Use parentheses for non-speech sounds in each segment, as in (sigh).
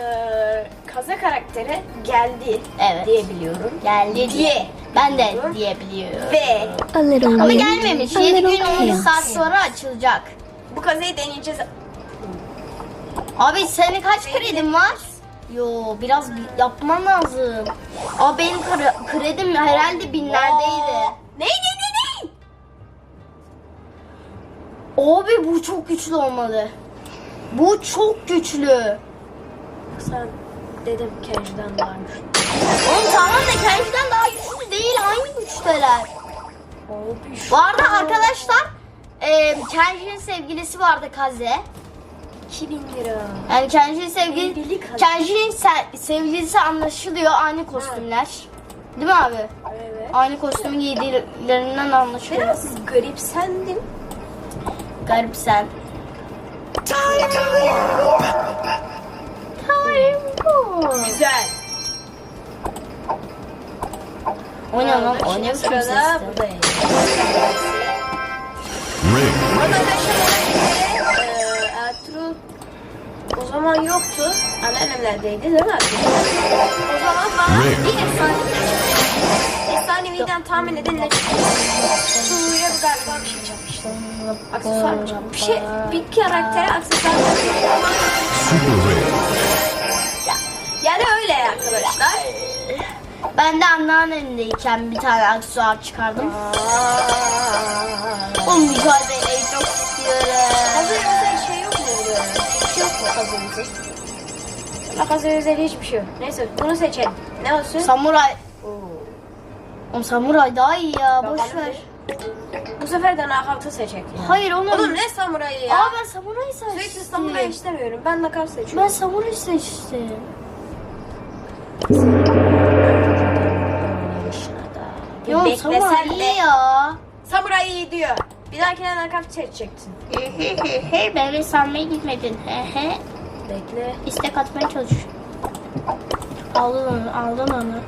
Ee, kaza karakteri geldi Evet. diye biliyorum. Geldi Diye. Ben de diyebiliyorum. Ve A little Ama wind, gelmemiş. a 7 little gün 10 chaos. saat sonra açılacak. bu kazayı deneyeceğiz. Abi senin kaç kredin var? Yo biraz bir yapman lazım. Abi benim kre- kredim herhalde binlerdeydi. Ne ne ne ne? Abi bu çok güçlü olmalı. Bu çok güçlü. Sen dedim Kenji'den varmış. Oğlum tamam da kendisinden daha güçlü değil. Aynı güçteler. Bu arada arkadaşlar e, Kenji'nin sevgilisi vardı Kaze. 2000 lira. Yani Kenji'nin sevgili Kaze. Kenji'nin se- sevgilisi anlaşılıyor aynı kostümler. Değil mi abi? Evet. Aynı kostümü giydilerinden anlaşılıyor. Biraz garipsendim. Garip sen. Time bu. Güzel. O ne lan? O ne biçim. Ring. Arkadaşlar Ertuğrul o zaman yoktu. Anneannemlerdeydi değil mi? O zaman bana bir efsane Efsaneviden tahmin edin ne çıktı? Suya galiba bir şey çarpmıştı. Aksesuar mı çarpmış? Bir şey, bir karaktere aksesuar çarpmış. Super Ring. Yani öyle arkadaşlar. Ben de anneannemdeyken bir tane aksesuar çıkardım. O mücadeleyi çok istiyorum. Hazır özel şey yok mu? Bir şey yok mu hazır özel? Bak hazır özel hiçbir şey yok. Neyse bunu seçelim. Ne olsun? Samuray. Oğlum samuray daha iyi ya. Boş Bakalım ver. bir. Bu sefer de nakavtı seçecek. Yani. Hayır oğlum. Oğlum ne samurayı ya? Aa ben samuray seçtim. Sürekli samuray istemiyorum. Ben nakavt seçiyorum. Ben samuray seçtim. Beklesen samuray iyi ya. Samuray iyi diyor. Bir dahakine nakavt seçeceksin. Hey beni sanmaya gitmedin. Hehe. Bekle. İstek atmaya çalış. Aldın onu, aldın onu.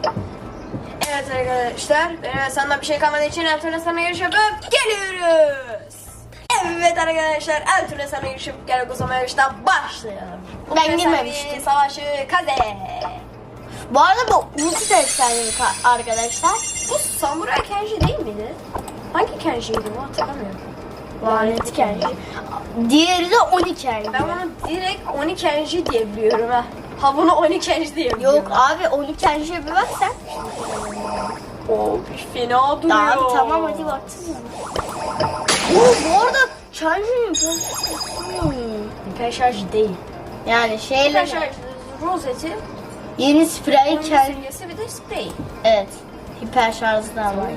Evet arkadaşlar. Benim senden bir şey kalmadığı için Ertuğrul'la sana yapıp geliyoruz. Evet arkadaşlar Ertuğrul'la sana yapıp gel o zaman yarıştan başlayalım. Ben girmemiştim. Savaşı kaze. Bu arada bu ulti efsanevi ka- arkadaşlar. Bu Samuray Kenji değil miydi? Hangi Kenji'ydi bu hatırlamıyorum. Lanet Kenji. Diğeri de 12 Kenji. Ben bunu direkt Oni Kenji diye biliyorum ha. Ha bunu Oni Kenji diye biliyorum. Yok abi 12 Kenji'ye bir bak sen. Oh, fena duruyor. Abi tamam hadi baksana. Oo bu arada Kenji'nin kostümü. Hiper şarj değil. Yani şeyle şarj rozeti, yeni sprey Kenji. simgesi bir de sprey. Evet. Hiper şarjlı da var.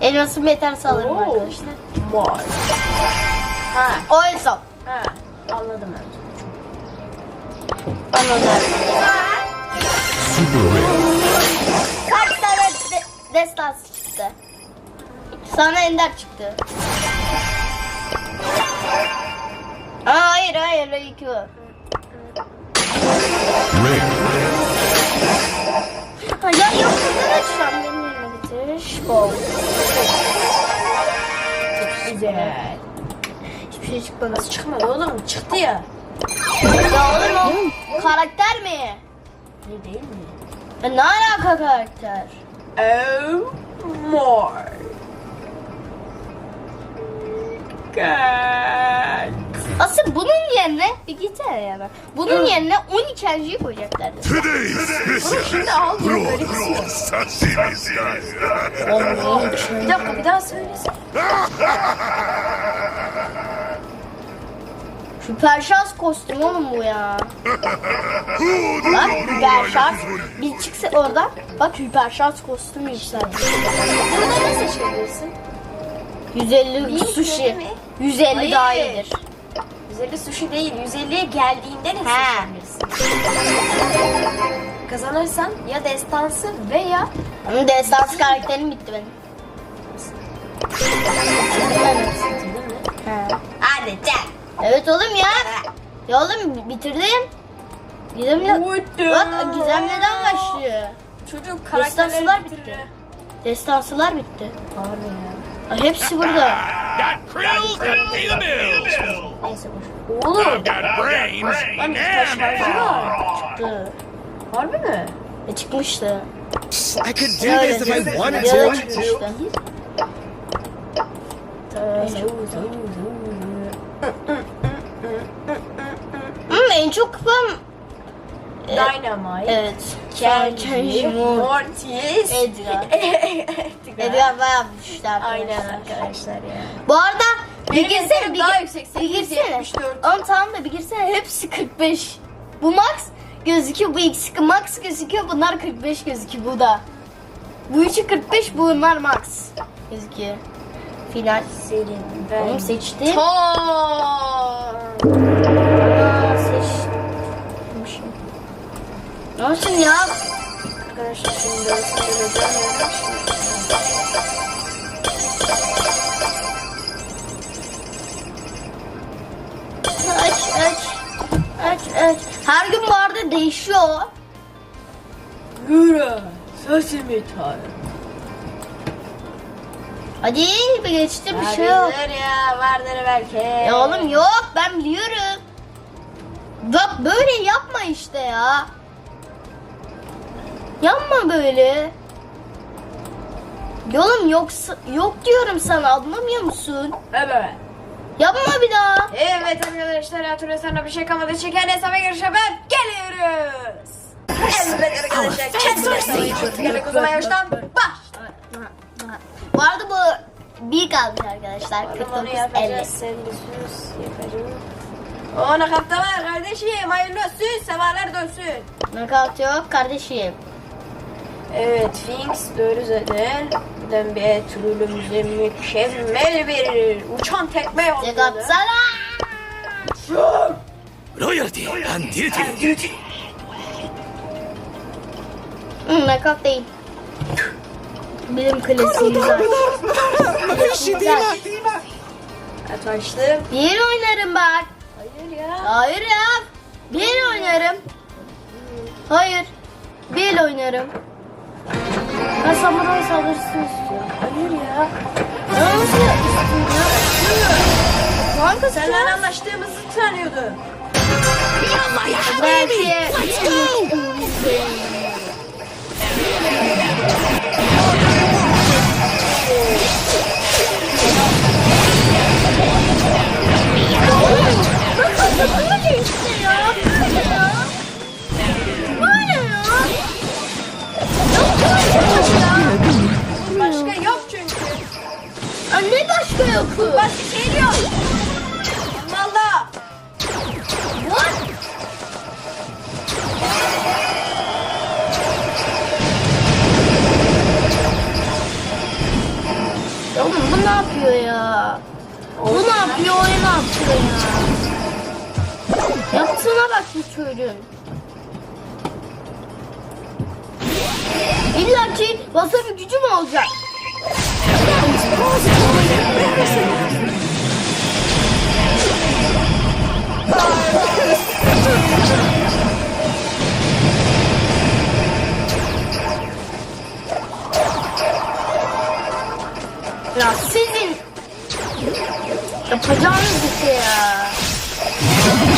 Elması metal salırım Oo. arkadaşlar. Var. Ha, O en son. ha. Anladım ben. Anladım. Super. Kaç tane de destans çıktı? Sana ender çıktı. Aa, hayır hayır iki var. Ha, ya yok açacağım benim yerime getir. Bol. Güzel. Hiçbir şey çıkmadı. Çıkmadı oğlum? Çıktı ya. Ya oğlum o karakter mi? Ne değil mi? Ya ne alaka karakter? Oh, more. God. Asıl bunun yerine bir gitsene yana. Bunun yerine 12 Kenji'yi koyacaklardı. Bunu şimdi al diyor böyle kısıyor. sashimi style. Bir dakika bir daha söylesin. Süper (laughs) şans kostüm oğlum bu ya. Bak süper şans. Bir çıksa oradan bak süper şans kostümü yükseldi. Burada ne seçebilirsin? 150 Bir sushi. kere mi? 150 Hayır. daha iyidir. 150 sushi değil, 150'ye geldiğinde ne He. seçebilirsin? Kazanırsan ya destansı veya Ama destans karakterim bitti benim. değil mi? Hadi gel. Evet oğlum ya. Ya oğlum bitirdim. Gizemle... Bak Gizem neden başlıyor? Çocuk Destansılar karakterleri bitti. bitiriyor. Destansılar bitti. Harbi ya. Ay, hepsi burada. Got krills the. Boş. Oğlum. Lan şarjı var. Çıktı. Harbi mi? E çıkmıştı. I could do Ya this if I wanted ya to. çıkmıştı. Hmm, en çok kupam Dynamite. evet. Kenji, Kenji, Mor- Mortis, (laughs) Edgar. Edgar. Bayağı Aynen arkadaşlar. arkadaşlar ya. Bu arada bir Benim girsene bir, daha gir- yüksek, bir girsene. 874. Ama tamam da bir girsene hepsi 45. Bu max gözüküyor, bu ikisi max gözüküyor, bunlar 45 gözüküyor bu da. Bu üçü 45, bunlar max gözüküyor. Final. Senin ben. Onu seçtim. Tom. Aa, seçmişim. Ne olsun ya? Arkadaşlar şimdi ben size Aç. Her gün bu arada değişiyor. Yürü. Sesimi tar. Hadi bir geçti bir şey yok. Vardır ya vardır belki. Ya oğlum yok ben biliyorum. Bak böyle yapma işte ya. Yapma böyle. Ya Oğlum yoksa, yok diyorum sana anlamıyor musun? Evet. Yapma bir daha. Evet arkadaşlar Ertuğrul sana bir şey kalmadı. Çeken hesaba görüşe ben geliyoruz. Evet arkadaşlar. Kesin hesaba görüşe O zaman yarıştan baş. Bu arada bu bir kalmış arkadaşlar. Onu 49 50. yapacağız. Sen de sus yapacağım. Ona kapta var kardeşim. Hayırlı olsun. Sevalar dönsün. Knockout yok kardeşim. Evet, Finks. Buradan bir Ertuğrul'umuza mükemmel bir uçan tekme yolladı. Çıkartsana. Loyalty and duty. Hı, knockout değil. Benim klasiğim var. Güzel. Evet açtım. Bir oynarım bak. Hayır ya. Hayır ya. Bir oynarım. Hayır. Bir oynarım. Ben samuray saldırısını istiyorum. Hayır ya. Nasıl istiyorum ya? Kanka sen Senden anlaştığımızı sanıyordum. belki. Böyle Başka yok? Başka şey yok. Valla. What? Oğlum bu ne yapıyor ya? Bu ne yapıyor? O ne yapıyor ya? Yaptığına bak bu çocuğun. İlla ki wasabi gücü mü olacak? Ya sizin yapacağınız bir şey ya.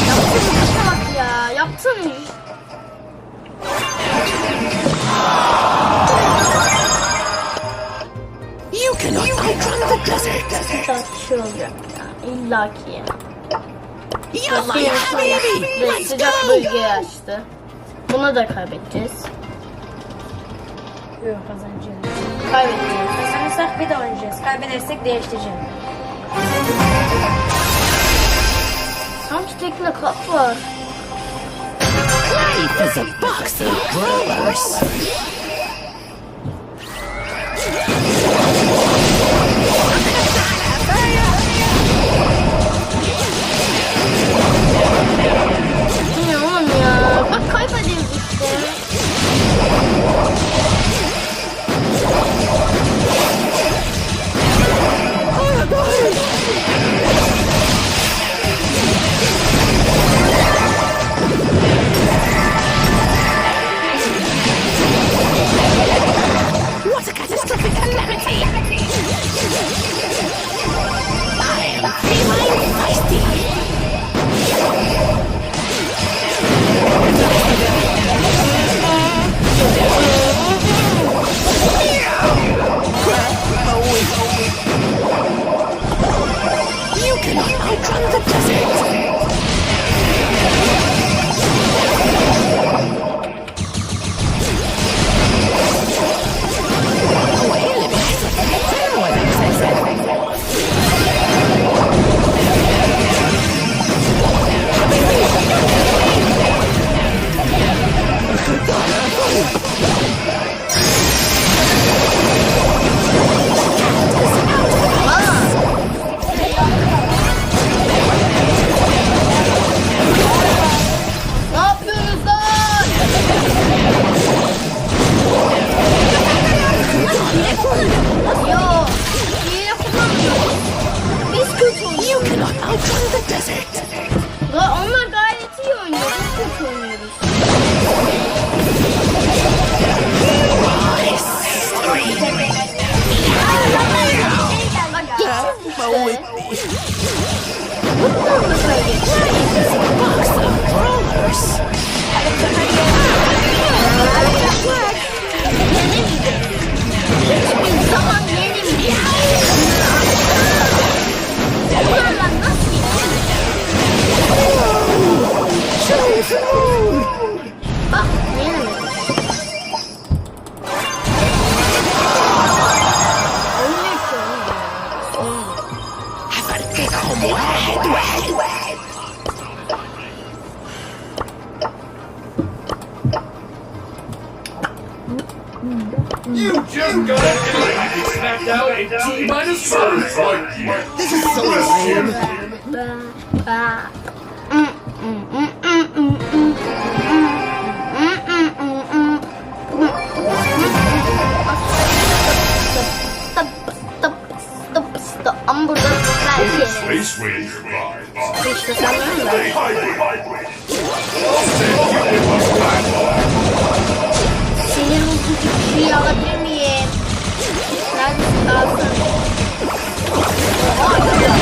Yaptığınız işe bak ya. Yaptığınız iş. You Tartışır olacak ya. İlla ki ya. Habibi. Ve sıcak bölgeyi açtı. Bunu da kaybedeceğiz. Yok kazanacağız. Kaybedeceğiz. Kazanırsak bir de oynayacağız. Kaybedersek değiştireceğim. Sanki tekne kap var. Life is a box of growers. You just got it like smacked out T minus five. This is so lame. Ama burada belki sen değil mi? Senin uzun bir şey alabilir miyim? Neredesin kalsın? Oo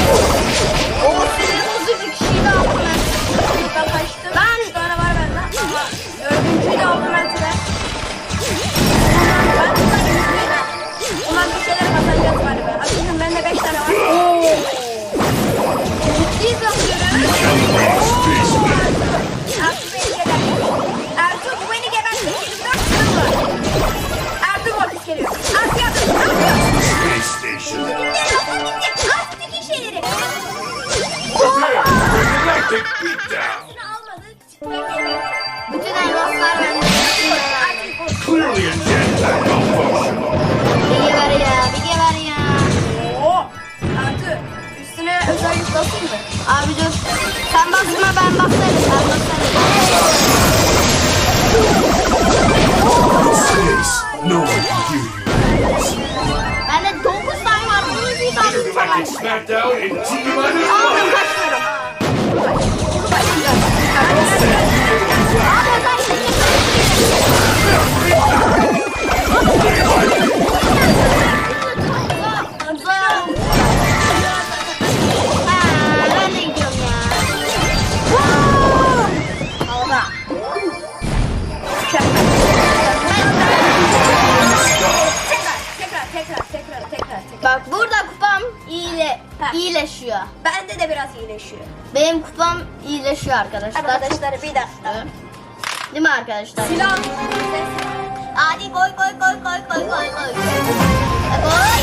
Galactic beatdown. Bunu almadı. Çıplak geliyor. Bütün elmaslar bende. Clearly a jetpack malfunction. Bilgi ver ya, bilgi ver ya. Oo. Ertuğ. Üstüne basayım mı? Abi dur. Sen basma ben basarım. Ben basarım. Burada kupam iyile, Ha. iyileşiyor. Bende de biraz iyileşiyor. Benim kupam iyileşiyor arkadaşlar. Arkadaşlar bir dakika. Değil mi arkadaşlar? Silah. Hadi koy koy koy koy koy koy koy. E, Koy.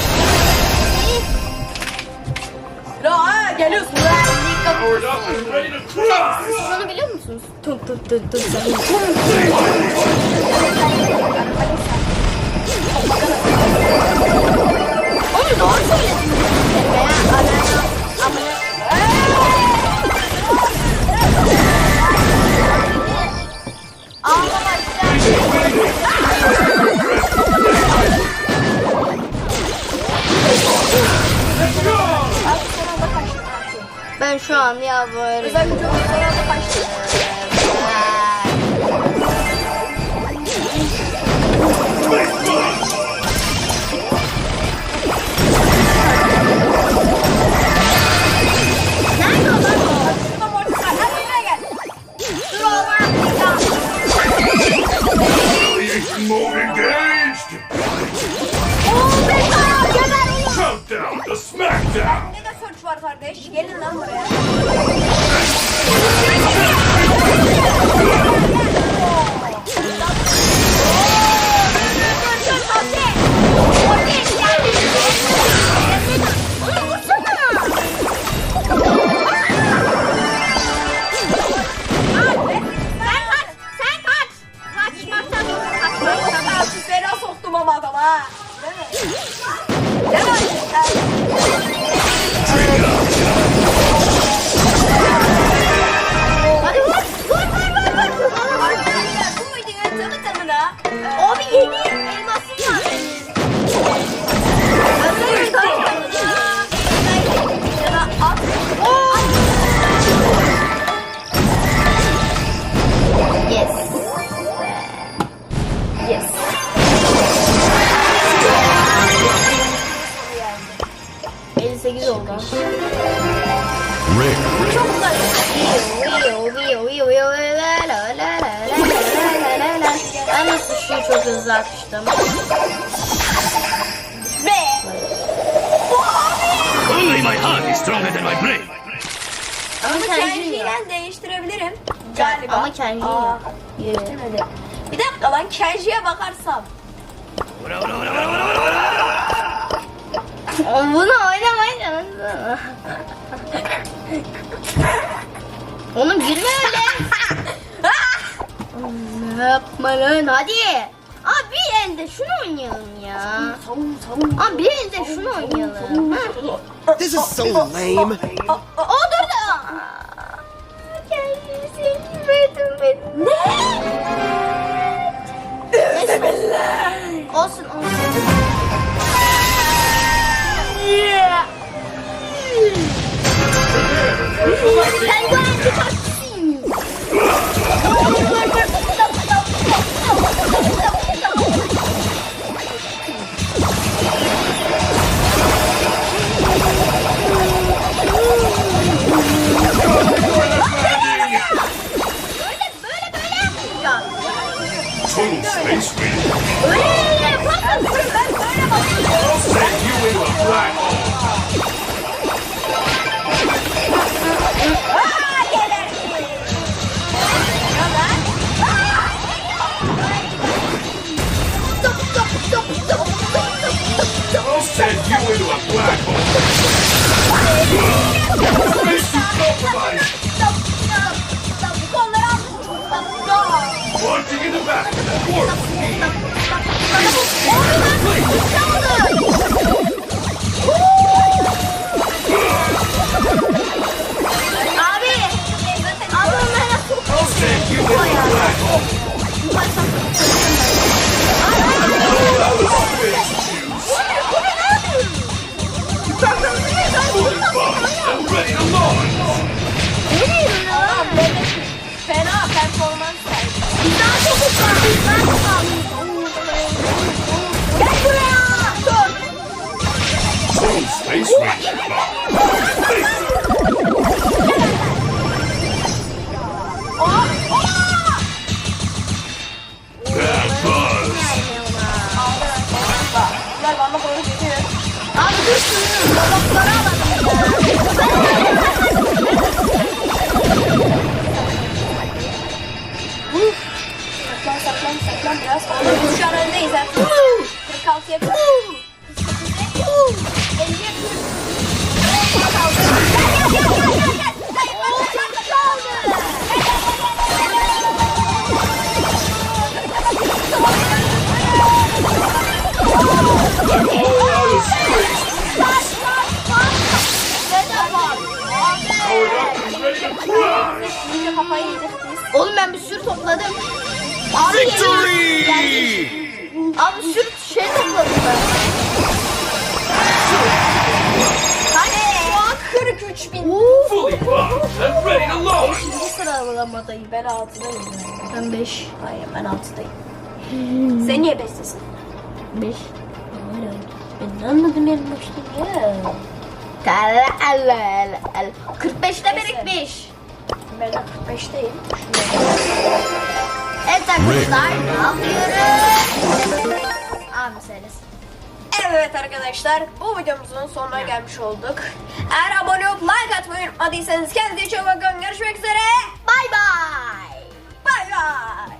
Silah ha geliyorsun. Bunu biliyor musunuz? Tum tum tum tum. Oğlum doğru söyledin. Ben şu an ya böyle. Özel gücü sonra da mode engaged. Oo be sana geber oğlum. Countdown to Smackdown. Ne de search var kardeş. Gelin lan buraya. Abi yedi elmasım var da at Yes. Yes. yani. 58 oldu. Şişeyi çok hızlı atmıştım. Ve Only my heart is stronger than my brain. Ama. Kenji'yle değiştirebilirim. Galiba. Ama Kenji yok. değiştirmedi. Bir dakika lan Kenji'ye bakarsam. Bunu oynamayın. Oğlum girme öyle. Ne yapma lan hadi. Abi bir elde şunu oynayalım ya. Abi bir elde şunu oynayalım. Ha? This is so lame. O dur da. Ne? Olsun olsun. Sen bu anki taksın. Böyle a black hole. I'm ready to launch. Gel buraya. Dur. Space. Abi dur şunu. Dolapları alalım Saklan saklan biraz. Şu an öndeyiz ha. 46 yapıyor. 50 yapıyor. All out of space. Powered Abi Victory! Abi bir sürü şey topladım ben. Hadi. Şu an 43 bin. Fully buffed and ready to launch. Bu sıralamadayım. Ben 6'dayım. Ben 5. Hayır ben 6'dayım. Sen niye 5'tesin? 5. Ben anladım en başta ya. 45'te birikmiş. Ben de 45'teyim. Evet arkadaşlar ne yapıyoruz? Abi söylesin. Evet arkadaşlar bu videomuzun sonuna gelmiş olduk. Eğer abone olup like atmayı unutmadıysanız kendinize çok bakın. Görüşmek üzere. Bay bay. Bay bay.